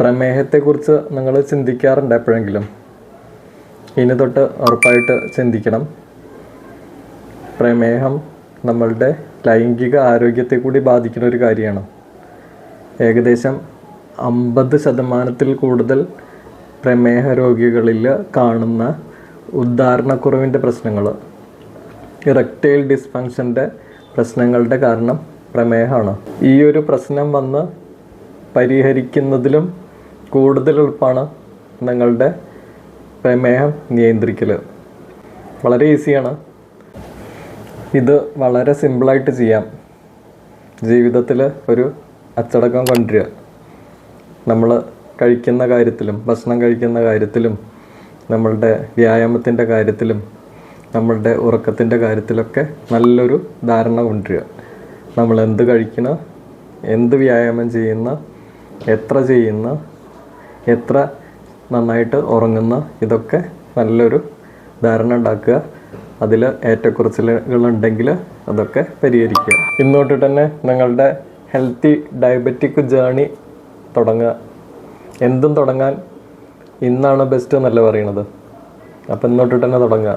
പ്രമേഹത്തെക്കുറിച്ച് നിങ്ങൾ ചിന്തിക്കാറുണ്ട് എപ്പോഴെങ്കിലും? ഇനി തൊട്ട് ഉറപ്പായിട്ട് ചിന്തിക്കണം. പ്രമേഹം നമ്മളുടെ ലൈംഗിക ആരോഗ്യത്തെ കൂടി ബാധിക്കുന്ന ഒരു കാര്യമാണ്. ഏകദേശം അമ്പത് ശതമാനത്തിൽ കൂടുതൽ പ്രമേഹ രോഗികളിൽ കാണുന്ന ഉദ്ധാരണക്കുറവിന്റെ പ്രശ്നങ്ങൾ. ഇറക്റ്റൈൽ ഡിസ്ഫങ്ഷന്റെ പ്രശ്നങ്ങളുടെ കാരണം പ്രമേഹമാണ്. ഈ ഒരു പ്രശ്നം വന്ന് പരിഹരിക്കുന്നതിലും കൂടുതൽ എളുപ്പമാണ് നിങ്ങളുടെ പ്രമേഹം നിയന്ത്രിക്കൽ വളരെ ഈസിയാണ്. ഇത് വളരെ സിമ്പിളായിട്ട് ചെയ്യാം. ജീവിതത്തിൽ ഒരു അച്ചടക്കം കൊണ്ടുവരിക. നമ്മൾ കഴിക്കുന്ന കാര്യത്തിലും ഭക്ഷണം കഴിക്കുന്ന കാര്യത്തിലും നമ്മളുടെ വ്യായാമത്തിന്റെ കാര്യത്തിലും നമ്മളുടെ ഉറക്കത്തിന്റെ കാര്യത്തിലൊക്കെ നല്ലൊരു ധാരണ കൊണ്ടുവരിക. നമ്മൾ എന്ത് കഴിക്കണം എന്ത് വ്യായാമം ചെയ്യുന്ന എത്ര ചെയ്യുന്ന എത്ര നന്നായിട്ട് ഉറങ്ങുന്ന ഇതൊക്കെ നല്ലൊരു ധാരണ ഉണ്ടാക്കുക. അതിൽ ഏറ്റക്കുറച്ചിലുകളുണ്ടെങ്കിൽ അതൊക്കെ പരിഹരിക്കുക. ഇന്നോട്ട് തന്നെ നിങ്ങളുടെ ഹെൽത്തി ഡയബറ്റിക് ജേണി തുടങ്ങുക. എന്തും തുടങ്ങാൻ ഇന്നാണ് ബെസ്റ്റ് എന്നല്ല പറയണത് അപ്പം ഇന്നോട്ട് തന്നെ തുടങ്ങുക.